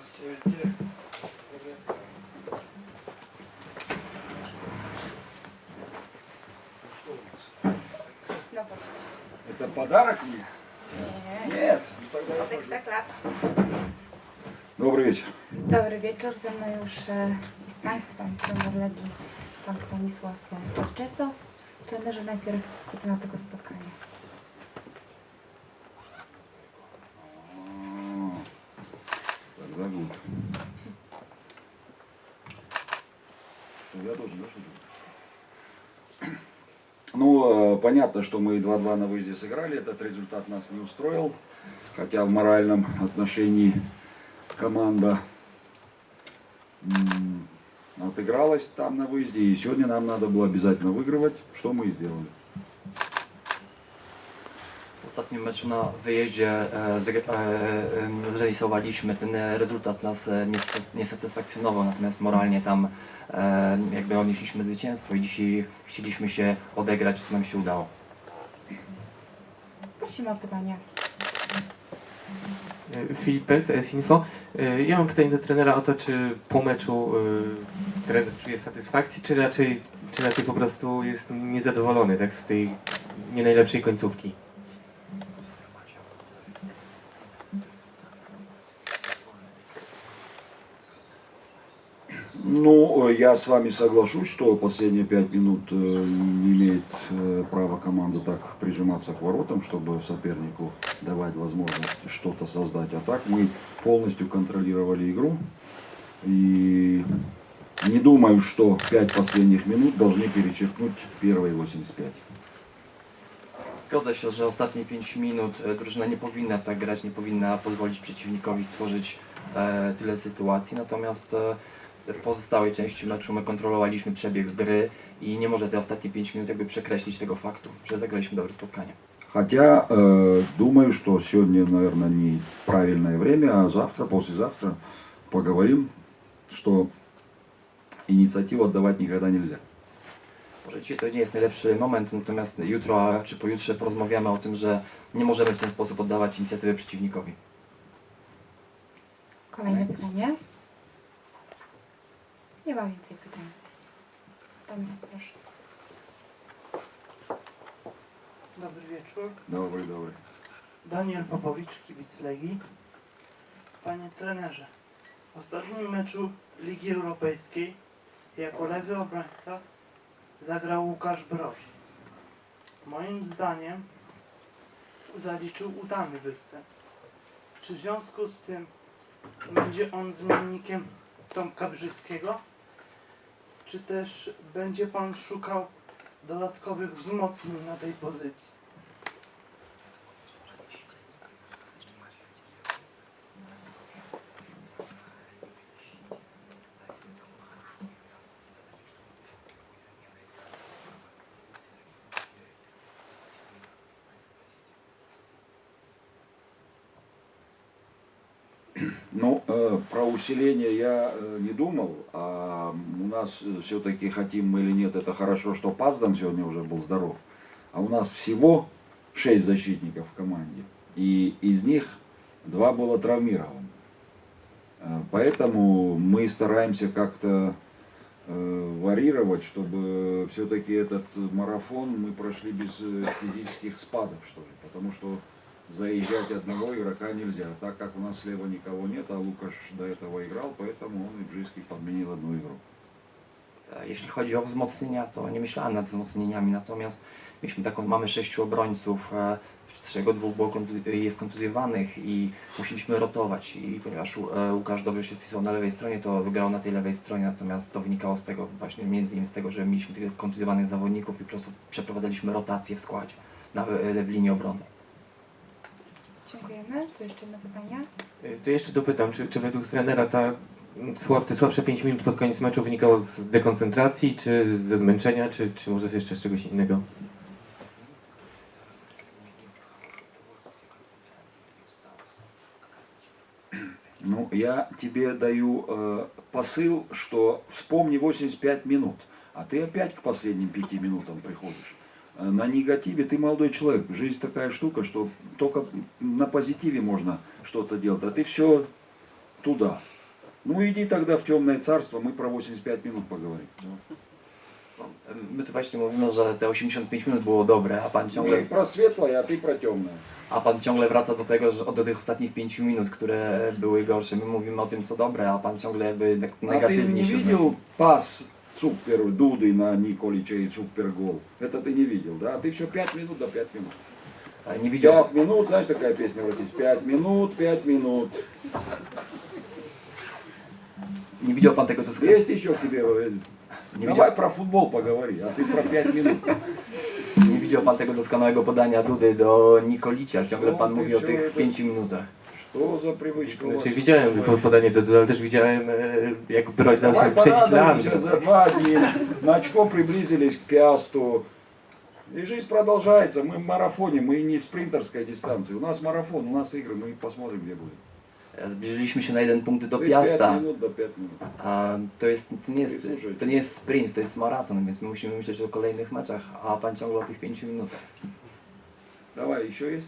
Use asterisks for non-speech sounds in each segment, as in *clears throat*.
gösterge Это подарок мне? Нет. От Экстракласс. Добрый вечер. Dobry wieczór, ze mną już e, i z Państwem trener Legii, Pan Stanisław Torczesow. Trenerze, najpierw na tego spotkania. Что, я тоже, да, что-то? Ну, э, понятно, что мы 2-2 на выезде сыграли. Этот результат нас не устроил. Хотя в моральном отношении команда отыгралась там на выезде. И сегодня нам надо было обязательно выигрывать, что мы и сделали. W ostatnim meczu na wyjeździe e, e, em, zremisowaliśmy. Ten e, rezultat nas e, nie, satysfakcjonował, natomiast moralnie tam e, jakby odnieśliśmy zwycięstwo i dzisiaj chcieliśmy się odegrać, co nam się udało. Prosimy o pytania. E, Filip Pelc, S-Info. E, Ja mam pytanie do trenera o to, czy po meczu e, trener czuje satysfakcji, czy raczej, czy raczej po prostu jest niezadowolony tak, z tej nie najlepszej końcówki. Я с вами соглашусь, что последние пять минут э, не имеет э, права команда так прижиматься к воротам, чтобы сопернику давать возможность что-то создать. А так мы полностью контролировали игру. И не думаю, что пять последних минут должны перечеркнуть первые 85. Zgodzę się, że ostatnie 5 minut e, drużyna nie powinna tak grać, nie powinna pozwolić przeciwnikowi stworzyć e, tyle sytuacji, natomiast e, w pozostałej części meczu my kontrolowaliśmy przebieg gry i nie może te ostatnie 5 minut jakby przekreślić tego faktu, że zagraliśmy dobre spotkanie. Хотя э, думаю, что сегодня, наверное, не правильное время, а завтра, послезавтра поговорим, что инициативу отдавать никогда нельзя. Może dzisiaj to nie jest najlepszy moment, natomiast jutro a czy pojutrze porozmawiamy o tym, że nie możemy w ten sposób oddawać inicjatywy przeciwnikowi. Kolejne pytanie. Nie ma więcej pytań. Tam jest proszę. Dobry wieczór. Dobry, dobry. Daniel Popowicz, kibic Legii. Panie trenerze, w ostatnim meczu Ligi Europejskiej jako lewy obrońca zagrał Łukasz Broś. Moim zdaniem zaliczył udany występ. Czy w związku z tym będzie on zmiennikiem Tomka Brzyskiego? Czy też będzie Pan szukał dodatkowych wzmocnień na tej pozycji? *clears throat* Ну, э, про усиление я э, не думал, а у нас все-таки хотим мы или нет, это хорошо, что Паздан сегодня уже был здоров. А у нас всего шесть защитников в команде, и из них два было травмировано. Э, Поэтому мы стараемся как-то э, варьировать, чтобы все-таки этот марафон мы прошли без э, физических спадов, что ли. Потому что заезжать одного игрока нельзя. Так как у нас слева никого нет, а Лукаш до этого играл, поэтому он и Бжийский подменил одну игру. E, Jeśli chodzi o wzmocnienia, to nie myślałem nad wzmocnieniami, natomiast mieliśmy taką, mamy sześciu obrońców, e, z czego dwóch było kontu- jest kontuzjowanych i musieliśmy rotować i ponieważ e, Łukasz dobrze się wpisał na lewej stronie, to wygrał na tej lewej stronie, natomiast to wynikało z tego właśnie między innymi z tego, że mieliśmy tych kontuzjowanych zawodników i po prostu przeprowadzaliśmy rotację w składzie na, e, w linii obrony. Dziękujemy. Tu jeszcze jedno pytanie. E, To jeszcze dopytam, czy, czy według trenera ta mm, słab, te słabsze 5 minut pod koniec meczu wynikało z dekoncentracji, czy ze zmęczenia, czy, czy może jeszcze z czegoś innego? Ну, я тебе даю э, посыл, что вспомни 85 минут, а ты опять к последним пяти минутам приходишь. На негативе ты молодой человек. Жизнь такая штука, что только на позитиве можно что-то делать. А ты все туда. Ну иди тогда в темное царство, мы про 85 минут поговорим. My tu właśnie mówimy, że te 85 minut było dobre, a pan ciągle, Мы про светлое, а ты про темное. a pan ciągle wraca do tego, że do tych ostatnich 5 minut, które były gorsze. My mówimy o tym, co dobre, a pan ciągle jakby tak А ты negatywnie не się видел odnosi. Супер Дуды на Николича и супер гол? Это ты не видел, да? А ты все 5 минут до 5 минут. E, Nie widział, 5 минут, знаешь, такая песня в России? 5 минут, 5 минут. nie widział pan tego doskonale. Есть еще к тебе? э, Nie Давай widział, про футбол поговори, а ты про 5 минут. nie widział pan tego doskonałego podania Dudy do Nikolicia. Ciągle pan mówi o tych jeden- 5 minutach. Что за привычка у вас? Znaczy, widziałem po- podanie do Dudy, ale też widziałem, e, jak Broś dał się Давай przejść порадуемся lam. за два дня. На очко приблизились к пиасту. И жизнь продолжается. Мы в марафоне, мы не в спринтерской дистанции. У нас марафон, у нас игры, мы посмотрим, где будет. E, Zbliżyliśmy się na jeden punkt do Ты Piasta. 5 минут до 5 minut. A to, jest, to, nie jest, Słuchaj. to nie jest sprint, to jest maraton, więc my musimy myśleć o kolejnych meczach, a pan ciągle o tych 5 minutach. Давай, еще есть?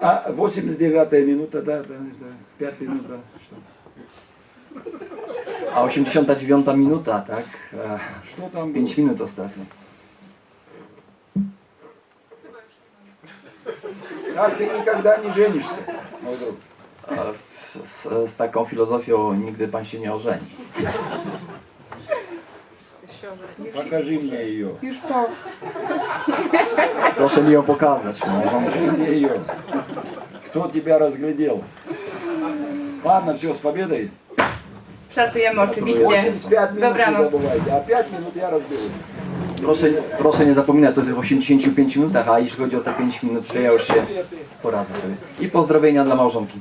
А, 89 минута, да, да, да, 5 минут, да. Что, A 89 minuta, tak? E, что там было? 5 minut ostatnio. Так ты никогда не женишься, мой друг. E, Z, z taką filozofią nigdy pan się nie ożeni. Покажи мне ее. Już po. Proszę mi ją pokazać, może. Покажи мне ее. Кто тебя разглядел? Ладно, все, с победой. Żartujemy oczywiście. 85 минут не Dobranoc. забывайте, а 5 минут я разберу. Proszę, proszę nie zapominać o tych 85 minutach, a jeśli chodzi o te 5 minut, to ja już się poradzę sobie. I pozdrowienia dla małżonki.